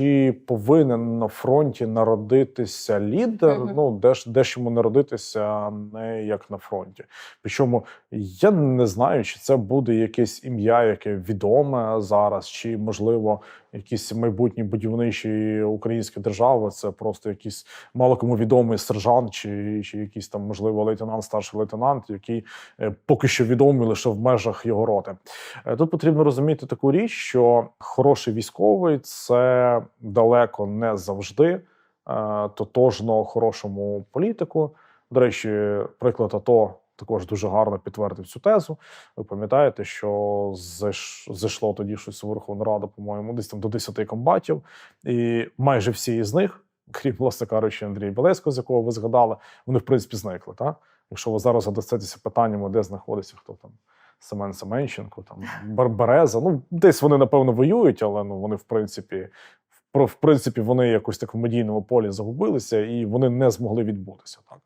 Чи повинен на фронті народитися лідер? Мгм. Ну, де ж де ж йому народитися не як на фронті. Причому я не знаю, чи це буде якесь ім'я, яке відоме зараз, чи можливо якісь майбутні будівничі української держави. Це просто якийсь мало кому відомий сержант, чи, чи якийсь там можливо лейтенант, старший лейтенант, який е, поки що відомий лише в межах його роти. Е, Тут потрібно розуміти таку річ, що хороший військовий це далеко не завжди е, тотожно хорошому політику. До речі, приклад АТО також дуже гарно підтвердив цю тезу. Ви пам'ятаєте, що зайшло тоді щось у Верховну Раду, по-моєму, десь там до 10 комбатів, і майже всі із них, крім власне кажучи, Андрія Білецького, з якого ви згадали, вони в принципі зникли. Так? Якщо ви зараз задастетеся питаннями, де знаходиться хто там. Семен Семенченко, там Бар- Береза. Ну, десь вони, напевно, воюють, але ну, вони, в принципі, про- в принципі, вони якось так в медійному полі загубилися і вони не змогли відбутися. Так?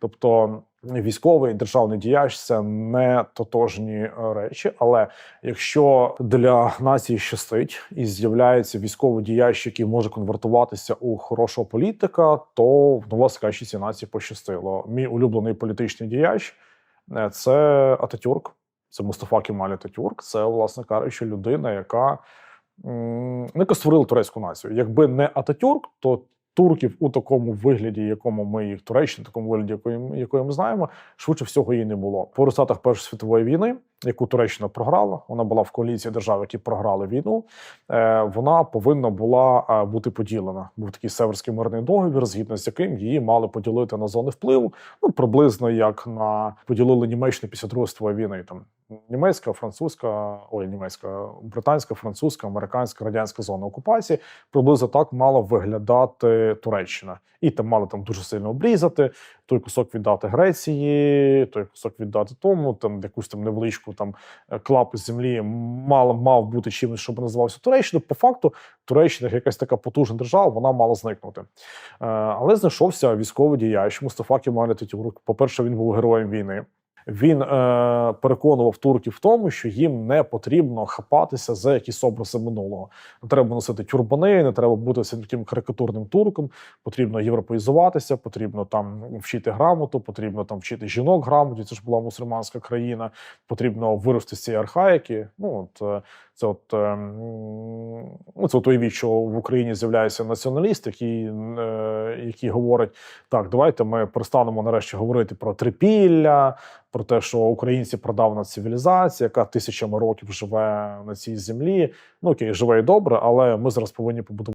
Тобто, військовий державний діяч це не тотожні е, речі. Але якщо для нації щастить і з'являється військовий діяч, який може конвертуватися у хорошого політика, то в власне кажучи, цій нації пощастило. Мій улюблений політичний діяч е, це Ататюрк. Це Мустафа Кемаль Ататюрк. Це, власне кажучи, людина, яка м, яка створила турецьку націю. Якби не Ататюрк, то турків у такому вигляді, якому ми їх Туреччина, такому вигляді, якої, якої ми знаємо, швидше всього її не було. По результатах Першої світової війни, яку Туреччина програла, вона була в коаліції держав, які програли війну. Е, вона повинна була е, бути поділена. Був такий северський мирний договір, згідно з яким її мали поділити на зони впливу. Ну приблизно як на поділили Німеччину після Другої світової війни. Там німецька, французька, ой, німецька, британська, французька, американська, радянська зона окупації. Приблизно так мала виглядати Туреччина, і там мали там дуже сильно обрізати. Той кусок віддати Греції, той кусок віддати тому, там якусь там невеличку там клап клапу землі мала мав бути чимось, щоб називався Туреччина. По факту, Туреччина, як якась така потужна держава, вона мала зникнути. Е, Але знайшовся військовий діяч Мустафа Кемаль Ататюрк. По-перше, він був героєм війни. Він е, переконував турків в тому, що їм не потрібно хапатися за якісь образи минулого. Не треба носити тюрбани, не треба бути таким карикатурним турком. Потрібно європеїзуватися, потрібно там вчити грамоту, потрібно там вчити жінок грамоті. Це ж була мусульманська країна. Потрібно вирости з цієї архаїки. Ну от е, це от е, ну, це той віч що в Україні з'являється націоналіст, який, е, який говорить: так, давайте ми перестанемо нарешті говорити про трипілля, про те, що українці продавна цивілізація, яка тисячами років живе на цій землі. Ну окей, живе і добре, але ми зараз повинні побудувати.